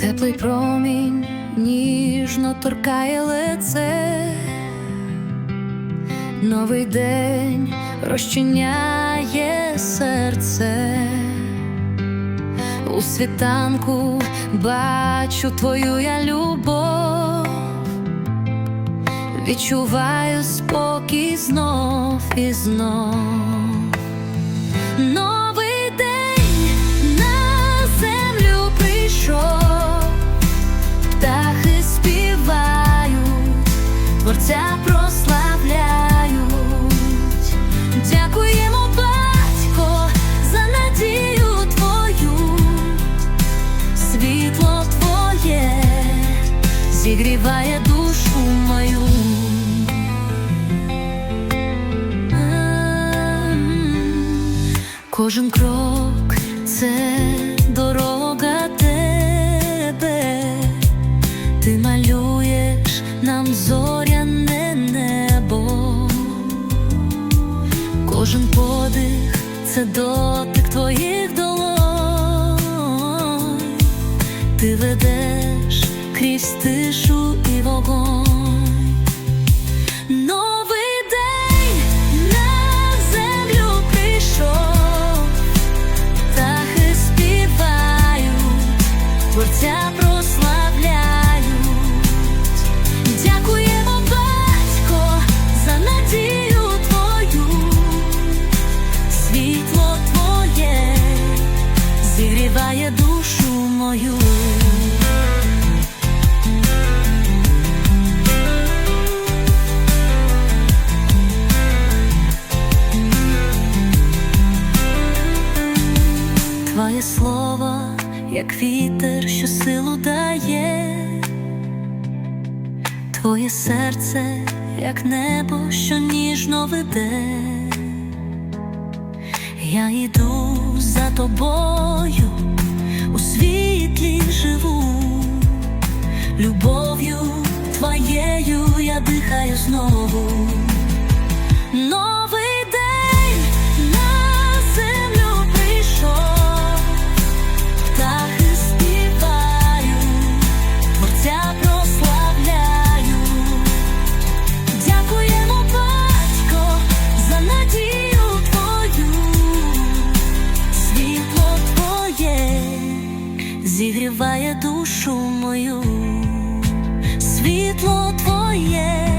Теплий промінь ніжно торкає лице, новий день розчиняє серце. У світанку бачу твою я любов, відчуваю спокій знов і знов. Новий світло твоє зігріває душу мою. Кожен крок це дорога тебе, ти малюєш нам зоряне небо, кожен подих це дотик твоїх долонь, ти ведеш крізь тишу і вогонь. Твоє слово, як вітер, що силу дає, Твоє серце, як небо, що ніжно веде, я йду за тобою, у світлі живу, любов'ю твоєю я дихаю знову. Но зігріває душу мою, світло твоє.